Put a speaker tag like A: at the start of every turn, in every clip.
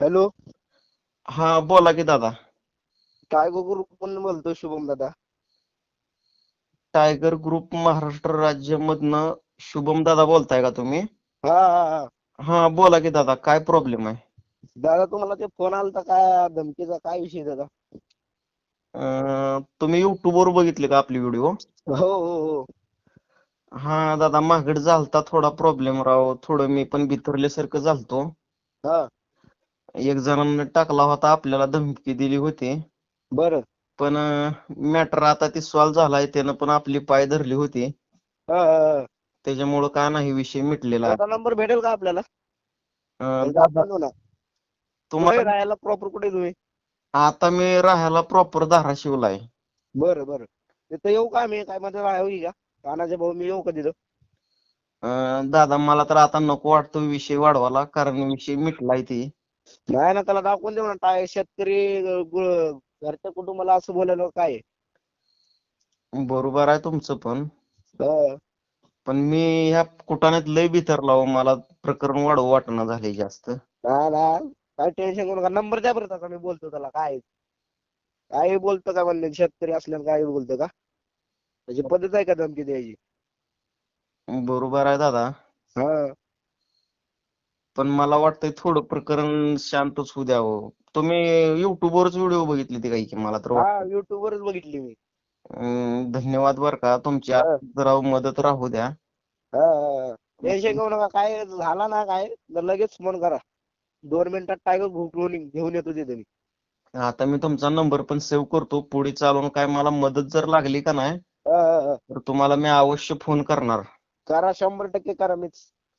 A: Hello.
B: हा बोला की दादा.
A: टायगर ग्रुप पण बोलतोय शुभम दादा.
B: टायगर ग्रुप महाराष्ट्र राज्यामधनं शुभम दादा बोलताय का तुम्ही?
A: हा हा हा.
B: हा बोला की दादा काय प्रॉब्लेम आहे?
A: दादा तुम्हाला ते फोन आलता काय धमकीचा काय विषय दादा?
B: अं, तुम्ही YouTube वर बघितले का आपली व्हिडिओ
A: हो हो हो.
B: हा दादा मागड झालता थोडा प्रॉब्लेम राव. थोडं मी पण बिथरल्यासारखं झालतो.
A: हा.
B: एक जणांनी टाकला होता आपल्याला धमकी दिली होती.
A: बरं.
B: पण मॅटर आता ती सॉल्व्ह झालाय त्यानं पण आपली पाय धरली होती. त्याच्यामुळं काय नाही विषय मिटलेला.
A: नंबर भेटेल का आपल्याला?
B: तुम्हाला
A: राहायला प्रॉपर कुठे तुम्ही?
B: आता मी राहायला प्रॉपर धाराशिवला आहे
A: बरं बरं. तिथं येऊ का मी काय माझं राहावी का? कानाचे भाऊ मी येऊ का तिथं?
B: दादा मला तर आता नको वाटतो विषय वाढवायला कारण विषय मिटलाय ती.
A: नाही ना त्याला दाखवून देऊ ना टाय शेतकरी ग- घरच्या कुटुंबाला असं बोलायला काय? आहे?
B: बरोबर आहे तुमचं पण.
A: हा.
B: पण मी ह्या कुटाण्यात लय बिथरला हो. मला प्रकरण वाढवू वाटणं झाले जास्त.
A: नाही नाही काय टेन्शन करू नका. नंबर द्या बरं त्याचा. मी बोलतो त्याला. काय? काही बोलतो का म्हणले? शेतकरी असल्यानं काही बोलतो का? त्याची पद्धत आहे का धमकी द्यायची?
B: बरोबर आहे दादा.
A: हा.
B: पण मला वाटतंय थोडं प्रकरण शांतच होऊ द्यावं. तुम्ही YouTube वरच व्हिडिओ बघितली ती काही की मला तर
A: हा युट्यूब वरच बघितली मी.
B: अं, धन्यवाद बर का. तुमची
A: हा.
B: जरा मदत राहू द्या.
A: हा टेन्शन घेऊ नका. काय झाला ना काय तर लगेच फोन करा. दोन मिनिटात टायगर घेऊन घेऊन येतो तिथे मी.
B: आता मी तुमचा नंबर पण सेव्ह करतो. पुढे चालून काय मला मदत जर लागली का नाही
A: हा, हा, हा.
B: तर तुम्हाला मी अवश्य फोन करणार.
A: करा शंभर टक्के करा मी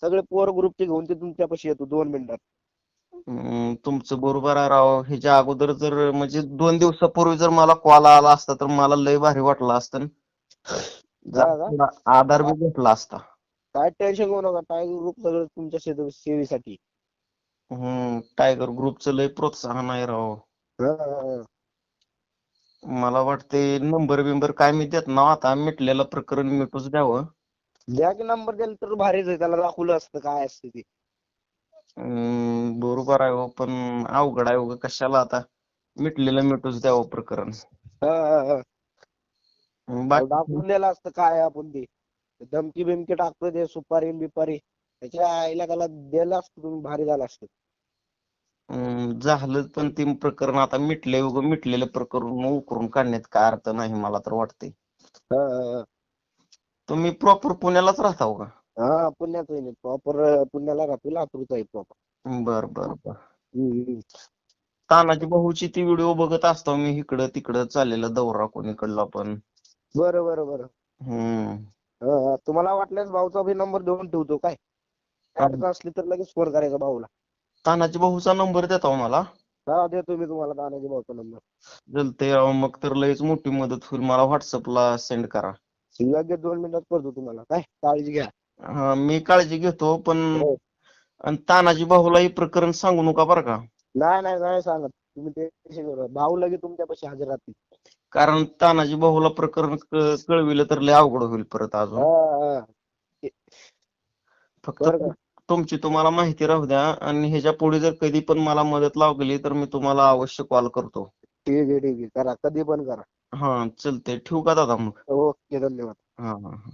A: सगळे पोर ग्रुपचे घेऊन ते तुमच्यापाशी येतो दोन मिनिटात.
B: अं, तुमचं बरोबर आहे राव. ह्याच्या अगोदर जर म्हणजे दोन दिवसापूर्वी जर मला कॉल आला असता तर मला लय भारी वाटलं असतं? थोडा आधार बी भेटला असता.
A: काय टेन्शन घेऊ नका. टायगर ग्रुप सगळं तुमच्या सेवे- सेवेसाठी
B: हम्म टायगर ग्रुपचं लय प्रोत्साहन आहे राव.
A: हा, हा, हा.
B: मला वाटते नंबर बिंबर काय मी देत ना आता मिटलेलं प्रकरण मिटूच द्यावं.
A: द्या की नंबर दिला तर भारीच आहे. त्याला दाखवलं असतं काय असतं ते.
B: अं, बरोबर आहे हो पण अवघड आहे हो कशाला आता? मिटलेलं मिटूच द्यावं प्रकरण.
A: हा, हा, हा.
B: बाकी
A: दाखवून दिलं असतं काय आहे आपण ते. धमकी बिमकी टाकतो ते सुपारी बिपारी. त्याच्या आईला त्याला दिलं असतं तुम्ही भारी झालं असतं.
B: अं, झालं पण ते प्रकरण आता मिटले उगं मिटलेलं प्रकरण उकरून काढण्यात काय अर्थ नाही मला तर वाटते
A: हा, हा, हा.
B: तुम्ही प्रॉपर पुण्यालाच राहता हो का?
A: हा पुण्यात आहे प्रॉपर पुण्याला राहतो लातूरचा आहे प्रॉपर
B: बर बर बर. तानाजी भाऊची ती व्हिडिओ बघत असतो मी इकडं तिकडं चाललेलं दौरा कोणीकडला पण.
A: बरं बरं बरं.
B: हम्म.
A: हा. तुम्हाला वाटल्यास भाऊचा बी नंबर देऊन ठेवतो काय? अडचण असली तर लगेच फोन करायचा भाऊला.
B: तानाजी भाऊचा नंबर देता हो मला?
A: हा देतो मी तुम्हाला तानाजी भाऊचा नंबर
B: चालतंय राव मग तर लयच मोठी मदत होईल. मला व्हॉट्सअपला सेंड करा.
A: लगेच दोन मिनिटात करतो तुम्हाला. काय? काळजी घ्या.
B: हा मी काळजी घेतो पण
A: हो.
B: आणि तानाजी भाऊला हे प्रकरण सांगू नका बरं का.
A: नाही नाही नाही सांगत. तुम्ही ते नका. भाऊ लगेच तुमच्यापाशी हजर राहतील.
B: कारण तानाजी भाऊला प्रकरण क- कळविलं तर लय अवघड होईल परत अजून.
A: हा, हा.
B: फक्त
A: बरं का?
B: तुमची तुम्हाला माहिती राहू द्या आणि ह्याच्या पुढे जर कधी पण मला मदत लागली तर मी तुम्हाला अवश्य कॉल करतो.
A: ठीक आहे ठीक आहे. करा. कधी पण करा.
B: हा चालतंय. ठेवू का दादा मग?
A: ओके धन्यवाद.
B: हा हा हा.